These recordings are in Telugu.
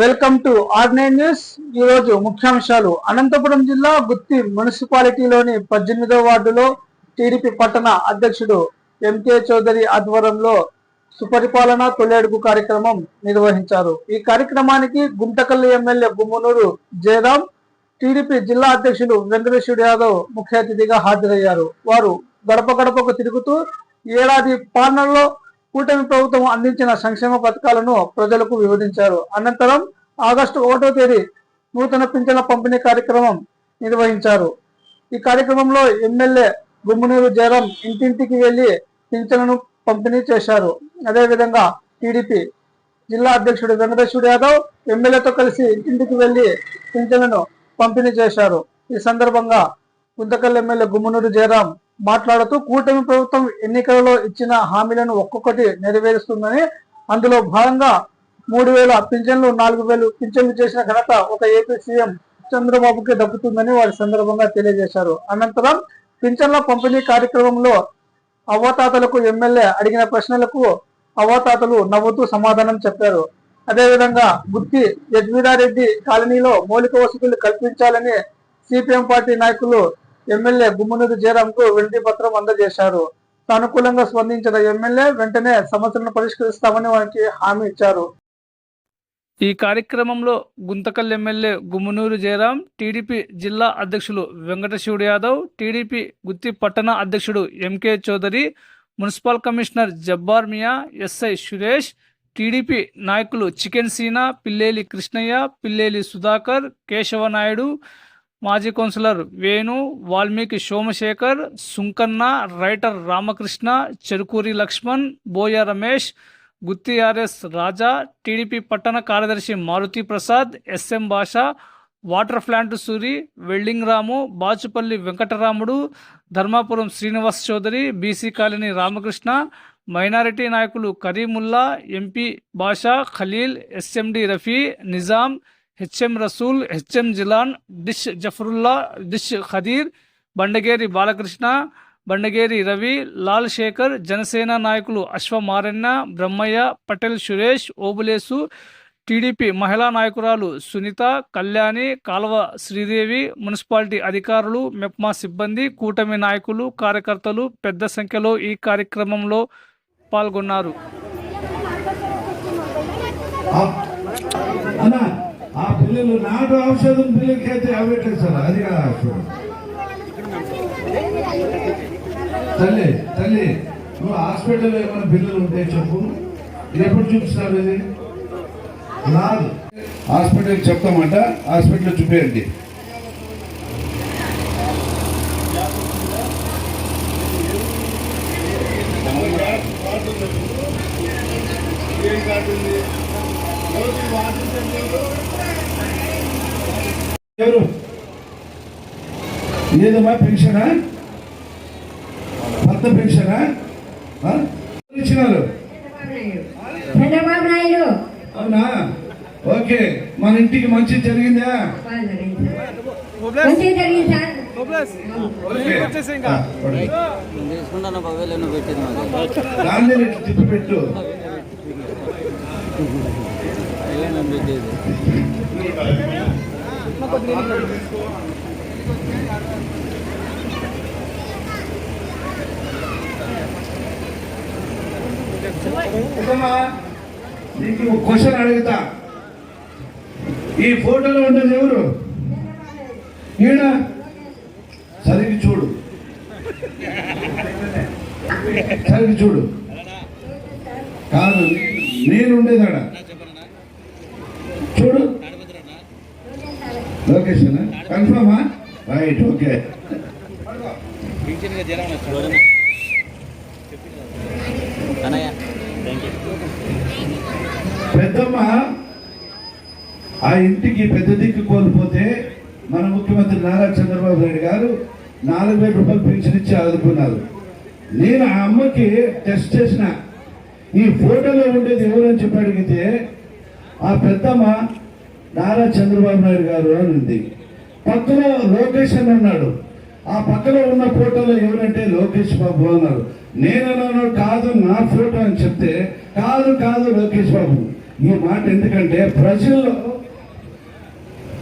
Welcome to are news. ఈ రోజు ముఖ్యాంశాలు. అనంతపురం జిల్లా గుత్తి మున్సిపాలిటీలోని పద్దెనిమిదో వార్డులో టీడీపీ పట్టణ అధ్యక్షుడు ఎంకే చౌదరి ఆధ్వర్యంలో సుపరిపాలన తొలి అడుగు కార్యక్రమం నిర్వహించారు. ఈ కార్యక్రమానికి గుంటకల్లి ఎమ్మెల్యే గుమ్మనూరు జయరాం టీడీపీ జిల్లా అధ్యక్షులు వెంకటేశ్వర యాదవ్ ముఖ్య అతిథిగా హాజరయ్యారు. వారు గడప గడపకు తిరుగుతూ ఏడాది పాలనలో కూటమి ప్రభుత్వం అందించిన సంక్షేమ పథకాలను ప్రజలకు వివరించారు. అనంతరం ఆగస్టు ఒకటో తేదీ నూతన పింఛన పంపిణీ కార్యక్రమం నిర్వహించారు. ఈ కార్యక్రమంలో ఎమ్మెల్యే గుమ్మనూరు జయరాం ఇంటింటికి వెళ్ళి పింఛన్లను పంపిణీ చేశారు. అదేవిధంగా టీడీపీ జిల్లా అధ్యక్షుడు వెంకటేశ్వర యాదవ్ ఎమ్మెల్యేతో కలిసి ఇంటింటికి వెళ్ళి పింఛన్లను పంపిణీ చేశారు. ఈ సందర్భంగా గుంతకల్ ఎమ్మెల్యే గుమ్మనూరు జయరాం మాట్లాడుతూ కూటమి ప్రభుత్వం ఎన్నికలలో ఇచ్చిన హామీలను ఒక్కొక్కటి నెరవేరుస్తుందని అందులో భాగంగా మూడు వేల పింఛన్లు నాలుగు వేలు పింఛన్లు చేసిన ఘనత ఒక ఏపీ సీఎం చంద్రబాబుకి దక్కుతుందని వారి సందర్భంగా తెలియజేశారు. అనంతరం పింఛన్ల పంపిణీ కార్యక్రమంలో అవ్వాతాతలకు ఎమ్మెల్యే అడిగిన ప్రశ్నలకు అవ్వాతాతలు నవ్వుతూ సమాధానం చెప్పారు. అదేవిధంగా గుత్తి యజ్వీరారెడ్డి కాలనీలో మౌలిక వసతులు కల్పించాలని సిపిఎం పార్టీ నాయకులు ఎమ్మెల్యే గుమ్మనూరు జయరాంకు వినతి పత్రం అందజేశారు. సానుకూలంగా స్పందించిన ఎమ్మెల్యే వెంటనే సమస్యలను పరిష్కరిస్తామని వారికి హామీ ఇచ్చారు. ఈ కార్యక్రమంలో గుంతకల్ ఎమ్మెల్యే గుమ్మనూరు జయరాం టీడీపీ జిల్లా అధ్యక్షులు వెంకటశివుడు యాదవ్ టీడీపీ గుత్తి పట్టణ అధ్యక్షుడు MK Chowdary municipal commissioner Jabbar Miya SI Suresh TDP నాయకులు చికెన్ సీనా పిల్లేలి కృష్ణయ్య పిల్లేలి సుధాకర్ కేశవ నాయుడు మాజీ councillor Venu Valmiki Somashekar Sunkanna writer Ramakrishna Cherukuri Lakshman Boya Ramesh Gutti RS Raja TDP పట్టణ కార్యదర్శి Maruthi Prasad SM Basha water plant Suri welding Ramu Bachupalli Venkataramudu Dharmapuram Srinivas Chowdary BC colony Ramakrishna minority నాయకులు Kareemulla MP Basha Khaleel SMD Rafi Nizam HM Rasool HM Jilan dish Zafarulla dish Khadeer Bandageri Balakrishna Bandageri Ravi Lal Shekhar Janasena నాయకులు అశ్వమారಣ್య బ్రహ్మయ్య పటేల్ సురేష్ ఓబులేసు టీడీపీ మహిళా నాయకురాలు సునీత కళ్యాణి కాల్వ శ్రీదేవి మున్సిపాలిటీ అధికారులు మెప్మా సిబ్బంది కూటమి నాయకులు కార్యకర్తలు పెద్ద సంఖ్యలో ఈ కార్యక్రమంలో పాల్గొన్నారు. పిల్లలు నాటు ఔషధం పిల్లలకి అయితే అవ్వట్లేదు సార్ అది ఔషధం తల్లి తల్లి నువ్వు హాస్పిటల్లో ఏమైనా బిల్లులు ఉంటే చెప్పు. ఇది ఎప్పుడు చూపిస్తావు ఇది? రాదు. హాస్పిటల్ చెప్తామంట హాస్పిటల్లో చూపేయండి ఎవరు ఏదమ్మా పెన్షనా? భర్త పెన్షనా? ఇచ్చినారు చంద్రబాబు నాయుడు. అవునా? ఓకే మన ఇంటికి మంచి జరిగిందా? సార్. తిప్పి పెట్టు. పెట్టేది ఇదమ్మా, నీకు క్వశ్చన్ అడుగుతా. ఈ ఫోటోలో ఉండేది ఎవరు? ఈయన? సరిగ్గా చూడు. సరిగ్గా చూడు. కాదు నేను ఉండేదాడ చూడు. లొకేషన్? కన్ఫర్మా? రైట్ ఓకే పెద్దమ్మ ఆ ఇంటికి పెద్ద దిక్కు కోల్పోతే మన ముఖ్యమంత్రి నారా చంద్రబాబు నాయుడు గారు నాలుగు వేల రూపాయలు పెన్షన్ ఇచ్చి ఆదుకున్నారు. నేను ఆ అమ్మకి టెస్ట్ చేసిన. ఈ ఫోటోలో ఉండేది ఎవరని చెప్పి అడిగితే ఆ పెద్దమ్మ నారా చంద్రబాబు నాయుడు గారు అని ఉంది. పక్కన లోకేష్ అని అన్నాడు ఆ పక్కన ఉన్న ఫోటోలో ఎవరంటే లోకేష్ బాబు అన్నారు. నేనన్నాను కాదు నా ఫోటో అని చెప్తే కాదు కాదు లోకేష్ బాబు. ఈ మాట ఎందుకంటే ప్రజల్లో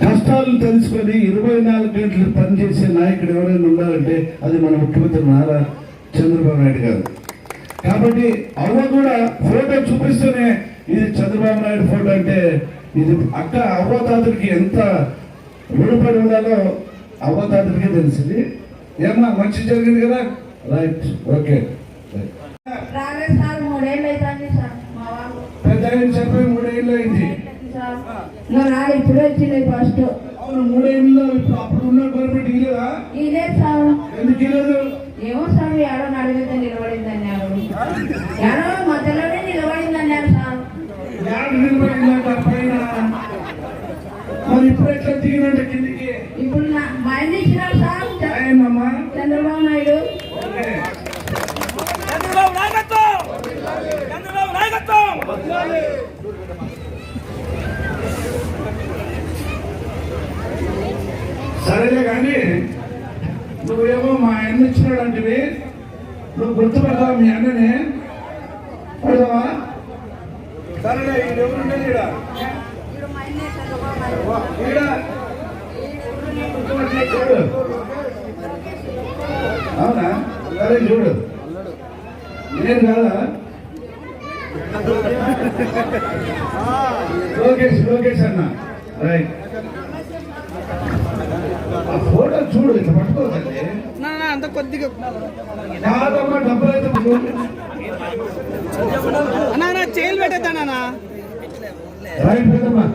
కష్టాలను తెలుసుకొని ఇరవై నాలుగు గంటలు పనిచేసే నాయకుడు ఎవరైనా ఉండాలంటే అది మన ముఖ్యమంత్రి నారా చంద్రబాబు నాయుడు గారు. కాబట్టి అవ్వ కూడా ఫోటో చూపిస్తూనే ఇది చంద్రబాబు నాయుడు ఫోటో అంటే ఇది అక్క తాతడికి ఎంత రుణపడి ఉండాలో అవ్వతాతడికే తెలిసింది. ఏమన్నా మంచి జరిగింది కదా? రైట్ ఓకే పెద్ద చెప్పి మూడేళ్ళు అయింది. సార్ మా నాన్న ఇప్పుడు వచ్చింది ఫస్ట్ అవును మూడేళ్ళు ఇప్పుడు అప్పుడు ఉన్న గవర్నమెంట్ ఇదే సార్. ఎందుకు ఇలేదు ఏమో సార్ ఏడో అడిగితే నిలబడింది అన్నారు ఏడో మధ్యలోనే నిలబడింది అన్నారు సార్ యాడ్ నిలబడిందంట పైన మరి ఇప్పుడు ఎట్లా దిగినట్టు కిందికి ఇప్పుడు నా మా ఆయన ఇచ్చినారు సార్ చ- ఆయనమ్మా చంద్రబాబు నాయుడు ఓకే చంద్రబాబు నాయకత్వం చంద్రబాబు నాయకత్వం సరేలే కానీ నువ్వేమో మా అన్న ఇచ్చినాడంటివి. నువ్వు గుర్తుపెడతావు మీ అన్నని? పెడతావా? సరేలే ఎవరు ఈడ? ఈడ? చూడు అవునా? సరే చూడు. నేను కదా? లోకేష్ లోకేష్ అన్న. రైట్. ఆ ఫోటో చూడు ఇట్లా పట్టుకోదండి అంత కొద్దిగా. కాదమ్మా డబ్బులు అయితే అన్నా చేయలు పెట్టేద్దానా రైట్ పెద్దమ్మా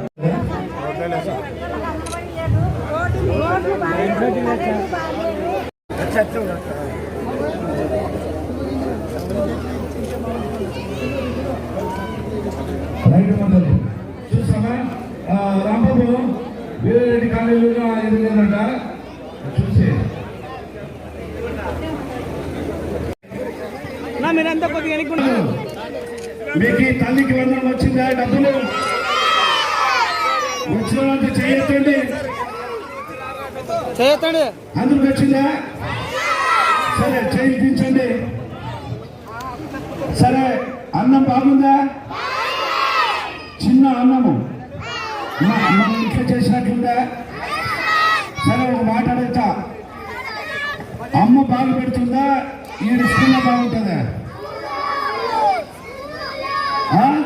రైట్ మొదలు చూసామా రాంబాబు వేరెడ్డి కాలేజీలో ఇది లేదంట చూసి. మీకు ఈ తల్లికి వందనం వచ్చిందా? డబ్బులు? వచ్చిన వాళ్ళంతా చేయొద్దండి. చేయతండి అందరికి వచ్చిందా? సరే చేయించండి. సరే అన్నం బాగుందా? చిన్న అన్నము. మ- మన ఇంట్లో చేసినట్లుందా సరే ఒక మాట అడుగుతా. అమ్మ బాగు పెడుతుందా ఈడు స్కూల్లో బాగుంటుందా? అంటే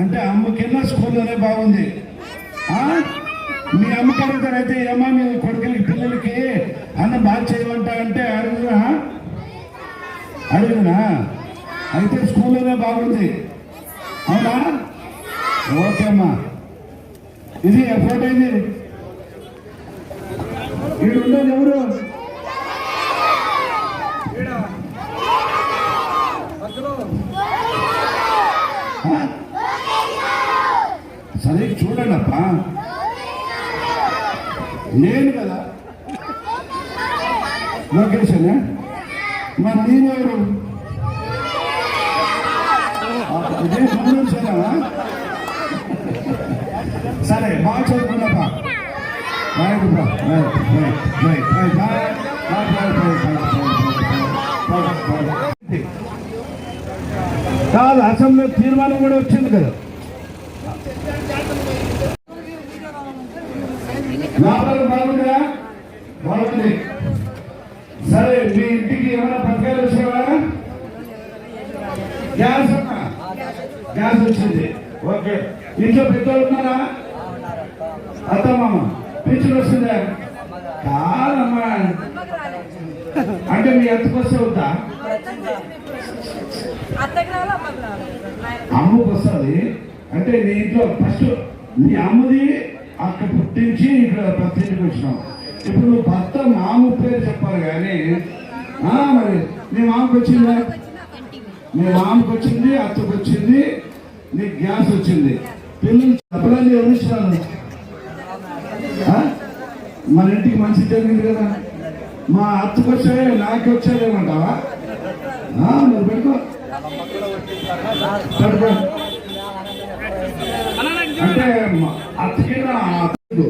అంటే అమ్మకిన్న స్కూల్లోనే బాగుంది. మీ అమ్మ అమ్మకి అడుగుతారైతే అమ్మ మీ కొడుకులకి పిల్లలకి అన్న బాగా చేయమంటా అంటే అడుగునా అడుగునా? అయితే స్కూల్లోనే బాగుంది. అవునా? ఓకే అమ్మా. ఇది ఎఫర్ట్ అయింది వీడు ఉండేది ఎవరు? సరే చూడండి అప్ప నేను కదా. లొకేషన్ మరి నేనెవరు ఇదే గుండూరు సరే బాగా చదువుకున్నాపా right right right right right కాదు అసెంబ్లీ తీర్మానం కూడా వచ్చింది కదా వ్యాపారం బాగుందా బాగుంది సరే మీ ఇంటికి ఏమైనా పథకాలు వచ్చావా గ్యాస్ గ్యాస్ వచ్చింది. ఓకే. ఇంట్లో పెద్దోళ్ళు ఉన్నారా? అత్తమ్మ పింఛన్ వస్తుందా కాదమ్మా. అంటే మీ ఎంతకు వస్తే అవుతా అమ్మకు వస్తుంది. అంటే నీ ఇంట్లో ఫస్ట్ నీ అమ్మది అక్కడ పుట్టించి ఇక్కడ ప్రతింటికి వచ్చినావు ఇప్పుడు నువ్వు భర్త మామ పేరు చెప్పాలి కానీ మరి నీ మామకు వచ్చిందా? నీ మామకు వచ్చింది అత్తకు వచ్చింది నీకు గ్యాస్ వచ్చింది. పిల్లలు చెప్పడానికి ఎవరు ఇచ్చినారు మన ఇంటికి మంచి జరిగింది కదా. మా అత్తకు వచ్చాయో నాకు వచ్చాయేమంటావా ఆ, మరి పెట్టుకో. అంటే అత్తకి అత్తకు.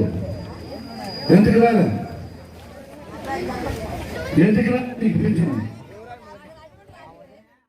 ఎందుకు రాలేదు ఎందుకు రా? నీకు పెంచను